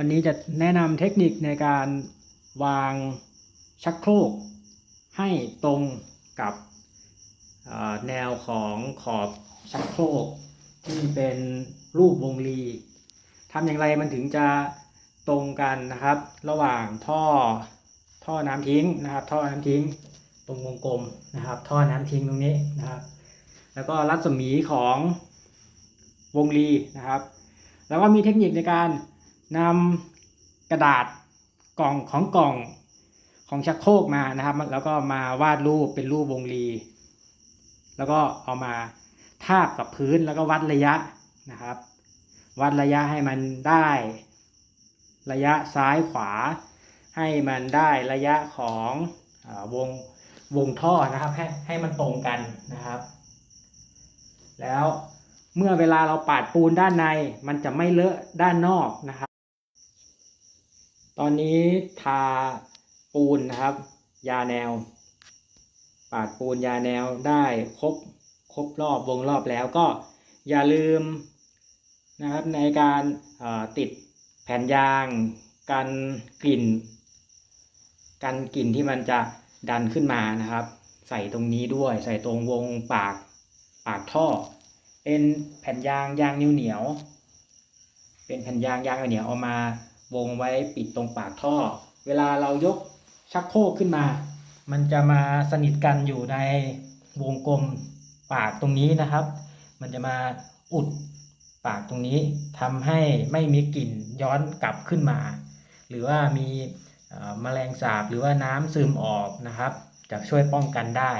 วันนี้จะแนะนำเทคนิคในการวางชักโครก ให้ตรงกับแนวของขอบชักโครก ที่เป็นรูปวงรีทำอย่างไรมันถึงจะตรงกันนะครับ ระหว่างท่อท่อน้ำทิ้งนะครับ ท่อน้ำทิ้งตรงวงกลมนะครับ ท่อน้ำทิ้งตรงนี้นะครับ แล้วก็รัศมีของวงรีนะครับ แล้วก็มีเทคนิคในการ นำกระดาษกล่องของกล่องของชักโครกมานะครับ แล้วก็มาวาดรูปเป็นรูปวงรี แล้วก็เอามาทาบกับพื้นแล้วก็วัดระยะนะครับ วัดระยะให้มันได้ ระยะซ้ายขวา ให้มันได้ระยะของอวงวงท่อนะครับ ให้ให้มันตรงกันนะครับ แล้วเมื่อเวลาเราปาดปูนด้านในมันจะไม่เลอะด้านนอกนะครับ ตอนนี้ทาปูนนะครับ ยาแนว ปาดปูนยาแนวได้ครบครบรอบวงรอบแล้วก็อย่าลืมนะครับในการติดแผ่นยาง กันกลิ่น กันกลิ่นที่มันจะดันขึ้นมานะครับ ใส่ตรงนี้ด้วยใส่ตรงวงปากปากท่อ เป็นแผ่นยางยางเหนียวๆเป็นแผ่นยางยางเหนียวเอามา วงไว้ปิดตรงปากท่อ เวลาเรายกชักโครกขึ้นมา มันจะมาสนิทกันอยู่ในวงกลมปากตรงนี้นะครับ มันจะมาอุดปากตรงนี้ทำให้ไม่มีกลิ่นย้อนกลับขึ้นมา หรือว่ามีแมลงสาบหรือว่าน้ำซึมออกนะครับ จะช่วยป้องกันได้